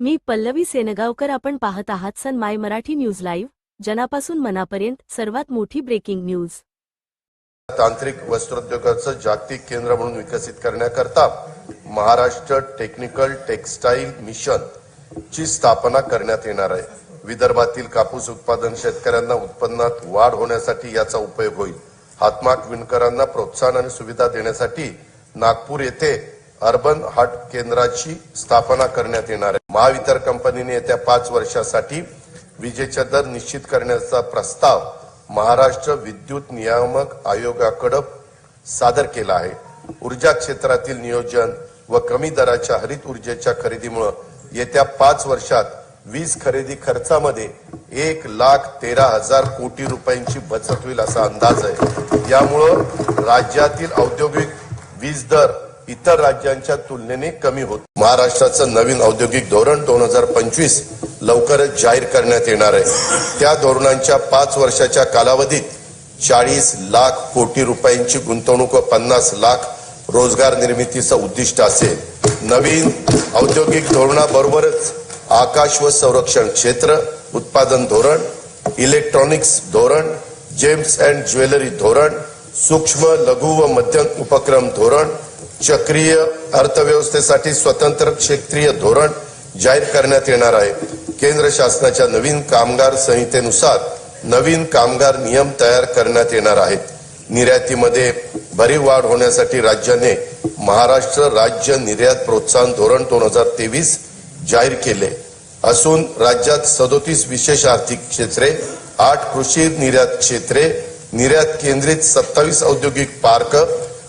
मी पल्लवी सेनगावकर आपण पाहत आहात Sun My Marathi news live जनापासून मनापर्यंत सर्वात मोठी ब्रेकिंग न्यूज. तांत्रिक वस्त्रोद्योगाचं जागतिक केंद्र म्हणून विकसित करण्याकरता महाराष्ट्र टेक्निकल टेक्सटाईल मिशन ची स्थापना करण्यात येणार आहे. विदर्भातील कापूस उत्पादन शेतकऱ्यांना उत्पन्नात वाढ होण्यासाठी याचा उपयोग होईल. हातमाग विणकरांना प्रोत्साहन आणि सुविधा देण्यासाठी नागपूर येथे अर्बन हाट केंद्राची स्थापना करण्यात येणार आहे. महावितर कंपनीने येत्या पाच वर्षासाठी विजेचा दर निश्चित करण्याचा प्रस्ताव महाराष्ट्र विद्युत नियामक आयोगाकडे सादर केला आहे. ऊर्जा क्षेत्रातील नियोजन व कमी दराच्या हरित ऊर्जेच्या खरेदीमुळे येत्या पाच वर्षात वीज खरेदी खर्चामध्ये एक लाख तेरा हजार कोटी रुपयांची बचत होईल असा अंदाज आहे. यामुळं राज्यातील औद्योगिक वीज दर इतर राज्यांच्या तुलनेने कमी होत. महाराष्ट्राचं नवीन औद्योगिक धोरण दोन हजार पंचवीस लवकरच जाहीर करण्यात येणार आहे. त्या धोरणांच्या पाच वर्षाच्या कालावधीत चाळीस लाख कोटी रुपयांची गुंतवणूक व पन्नास लाख रोजगार निर्मितीचं उद्दिष्ट असेल. नवीन औद्योगिक धोरणाबरोबरच आकाश व संरक्षण क्षेत्र उत्पादन धोरण इलेक्ट्रॉनिक्स धोरण जेम्स अँड ज्वेलरी धोरण सूक्ष्म लघु व मध्यम उपक्रम धोरण चक्रीय अर्थव्यवस्थेसाठी स्वतंत्र क्षेत्रीय धोरण जाहीर करण्यात येणार आहे. केंद्र शासनाच्या नवीन कामगार संहितेनुसार नवीन कामगार नियम तयार करण्यात येणार आहेत. निर्यातीमध्ये भरीव वाढ होण्यासाठी राज्याने महाराष्ट्र राज्य निर्यात प्रोत्साहन धोरण दोन हजार तेवीस जाहीर केले. असून राज्यात सदोतीस विशेष आर्थिक क्षेत्रे आठ कृषी निर्यात क्षेत्रे निर्यात केंद्रित सत्तावीस औद्योगिक पार्क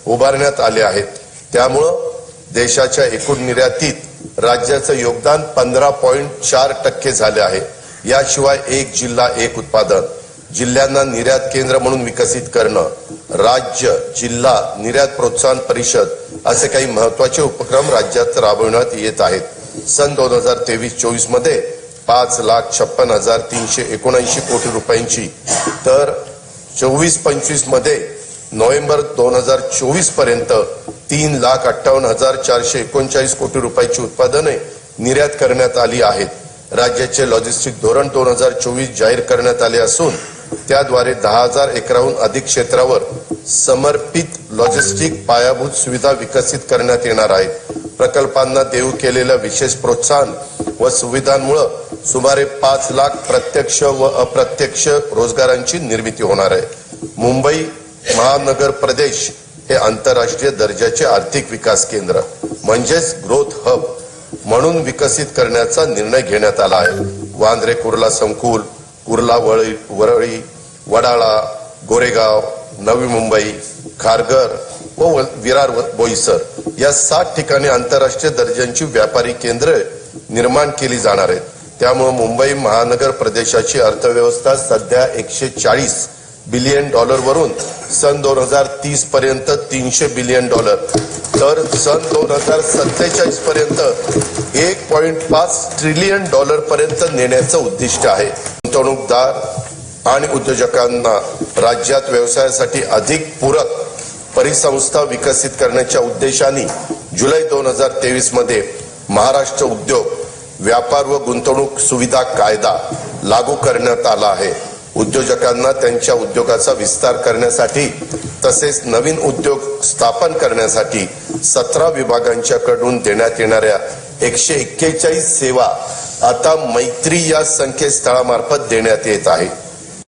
उभारण्यात आले आहेत. त्यामुळं देशाच्या एकूण निर्यातीत राज्याचं योगदान पंधरा पॉईंट चार टक्के झाले आहे. याशिवाय एक जिल्हा एक उत्पादन. जिल्ह्यांना निर्यात केंद्र म्हणून विकसित करणं राज्य जिल्हा निर्यात प्रोत्साहन परिषद असे काही महत्त्वाचे उपक्रम राज्यात राबविण्यात येत आहेत. सन दोन हजार तेवीस चोवीसमध्ये पाच लाख छप्पन हजार तीनशे एकोणऐंशी कोटी रुपयांची तर चोवीस पंचवीसमध्ये नोव्हेंबर दोन हजार चोवीसपर्यंत तीन लाख अठ्ठावन्न हजार चारशे एकोणचाळीस कोटी रुपयाची उत्पादने निर्यात करण्यात आली आहेत. राज्याचे लॉजिस्टिक धोरण दोन हजार चोवीस जाहीर करण्यात आले असून त्याद्वारे दहा हजार एकराहून अधिक क्षेत्रावर समर्पित लॉजिस्टिक पायाभूत सुविधा विकसित करण्यात येणार आहेत. प्रकल्पांना देऊ केलेलं विशेष प्रोत्साहन व सुविधांमुळे सुमारे पाच लाख प्रत्यक्ष व अप्रत्यक्ष रोजगारांची निर्मिती होणार आहे. मुंबई महानगर प्रदेश हे आंतरराष्ट्रीय दर्जाचे आर्थिक विकास केंद्र म्हणजेच ग्रोथ हब म्हणून विकसित करण्याचा निर्णय घेण्यात आला आहे. वांद्रे कुर्ला संकुल कुर्ला वळी वरळी वडाळा गोरेगाव नवी मुंबई खारघर व विरार बोईसर या सात ठिकाणी आंतरराष्ट्रीय दर्जांची व्यापारी केंद्र निर्माण केली जाणार आहेत. त्यामुळे मुंबई महानगर प्रदेशाची अर्थव्यवस्था सध्या एकशे चाळीस बिलियन डॉलरवरून सन दोन हजार तीस पर्यंत तीनशे बिलियन डॉलर तर सन दोन हजार सत्तेचाळीस पर्यंत एक पॉइंट पाच ट्रिलियन डॉलर पर्यंत नेण्याचं उद्दिष्ट आहे. गुंतवणूकदार आणि उद्योजकांना राज्यात व्यवसायासाठी अधिक पूरक परिसंस्था विकसित करण्याच्या उद्देशाने जुलै दोन हजार तेवीसमध्ये महाराष्ट्र उद्योग व्यापार व गुंतवणूक सुविधा कायदा लागू करण्यात आला आहे. उद्योजकांना त्यांच्या उद्योगाचा विस्तार करण्यासाठी तसेच नवीन उद्योग स्थापन करण्यासाठी सतरा विभागांच्याकडून देण्यात येणाऱ्या एकशे एक्केचाळीस सेवा आता मैत्री या संकेतस्थळामार्फत देण्यात येत आहे.